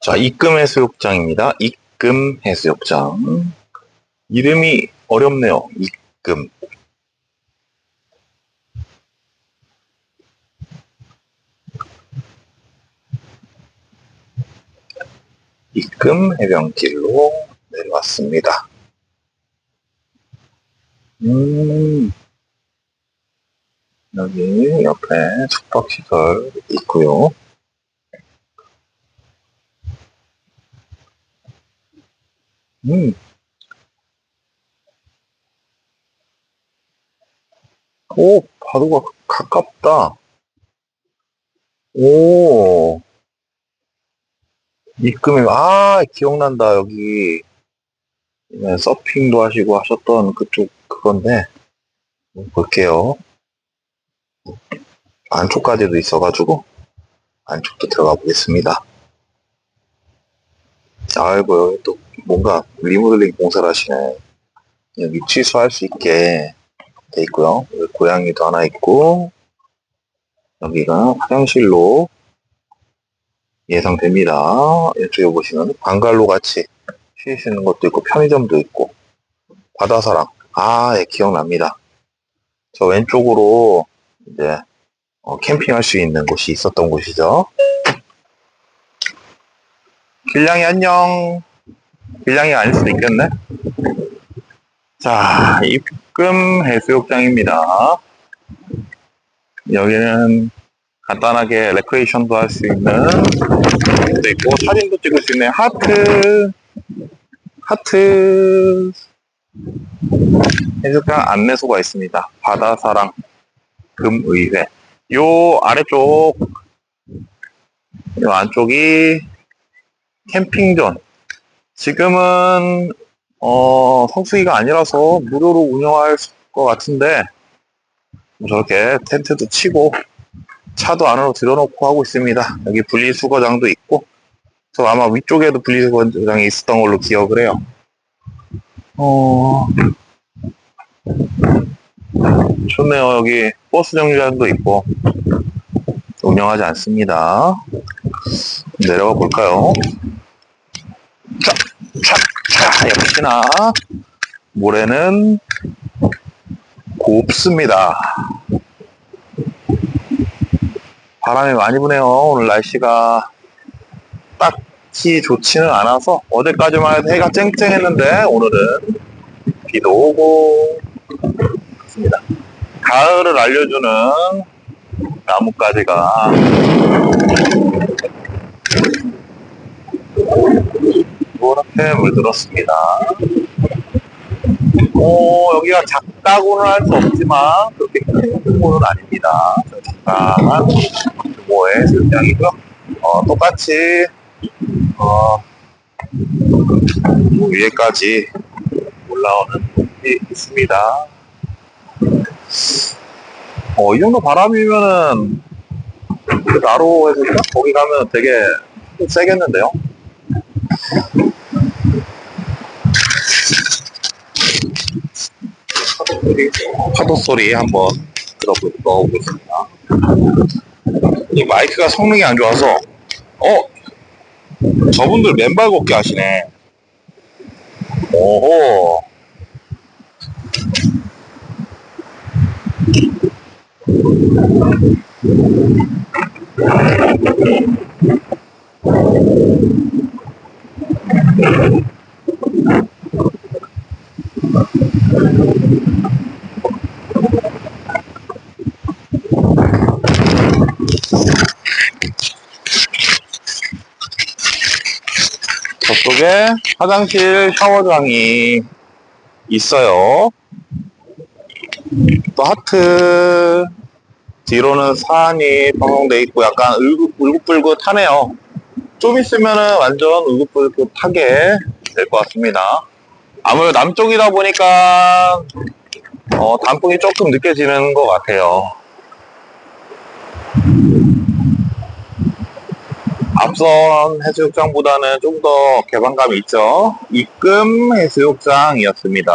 자, 입금 해수욕장입니다. 입금 해수욕장. 이름이 어렵네요. 입금. 입금 해변길로 내려왔습니다. 음, 여기 옆에 숙박시설 있고요. 음. 오, 바로가 가깝다. 오, 입금이, 아, 기억난다, 여기. 네, 서핑도 하시고 하셨던 그쪽, 그건데, 한번 볼게요. 안쪽까지도 있어가지고, 안쪽도 들어가 보겠습니다. 아이고, 여기 또 뭔가 리모델링 공사를 하시네. 여기 취소할 수 있게 돼 있고요. 여기 고양이도 하나 있고, 여기가 화장실로 예상됩니다. 이쪽에 보시면 방갈로 같이 있는 것도 있고, 편의점도 있고, 바다사랑. 아, 예, 기억납니다. 저 왼쪽으로 이제 어, 캠핑할 수 있는 곳이 있었던 곳이죠. 길냥이 안녕. 길냥이 아닐 수도 있겠네. 자, 입금 해수욕장입니다. 여기는 간단하게 레크레이션도 할 수 있는 것도 있고 사진도 찍을 수 있는 하트 하트 해수욕장 안내소가 있습니다. 바다사랑 금의회 요 아래쪽 요 안쪽이 캠핑존 지금은 어, 성수기가 아니라서 무료로 운영할 것 같은데 저렇게 텐트도 치고 차도 안으로 들여놓고 하고 있습니다. 여기 분리수거장도 있고 저 아마 위쪽에도 분리수거장이 있었던 걸로 기억을 해요. 어... 좋네요. 여기 버스 정류장도 있고 운영하지 않습니다. 내려가 볼까요? 자, 역시나 모래는 곱습니다. 바람이 많이 부네요. 오늘 날씨가 딱히 좋지는 않아서 어제까지만 해도 해가 쨍쨍했는데 오늘은 비도 오고 그렇습니다. 가을을 알려주는 나뭇가지가 노랗게 물들었습니다. 어, 여기가 작다고는 할 수 없지만 그렇게 큰 규모는 아닙니다. 적당한 규모의 수영장이고요. 어, 똑같이 어, 위에까지 올라오는 곳이 있습니다. 어, 이 정도 바람이면은 그 나로에서 거기 가면 되게 세겠는데요? 파도 소리 한번 들어보겠습니다. 이 마이크가 성능이 안 좋아서, 어? 저분들 맨발 걷기 하시네. 오호. 저쪽에 화장실 샤워장이 있어요. 또 하트 뒤로는 산이 방송돼 있고 약간 울긋, 울긋불긋하네요. 좀 있으면은 완전 울긋불긋하게 될 것 같습니다. 아무래도 남쪽이다 보니까 어, 단풍이 조금 느껴지는 것 같아요. 앞선 해수욕장보다는 좀 더 개방감이 있죠. 입금 해수욕장이었습니다.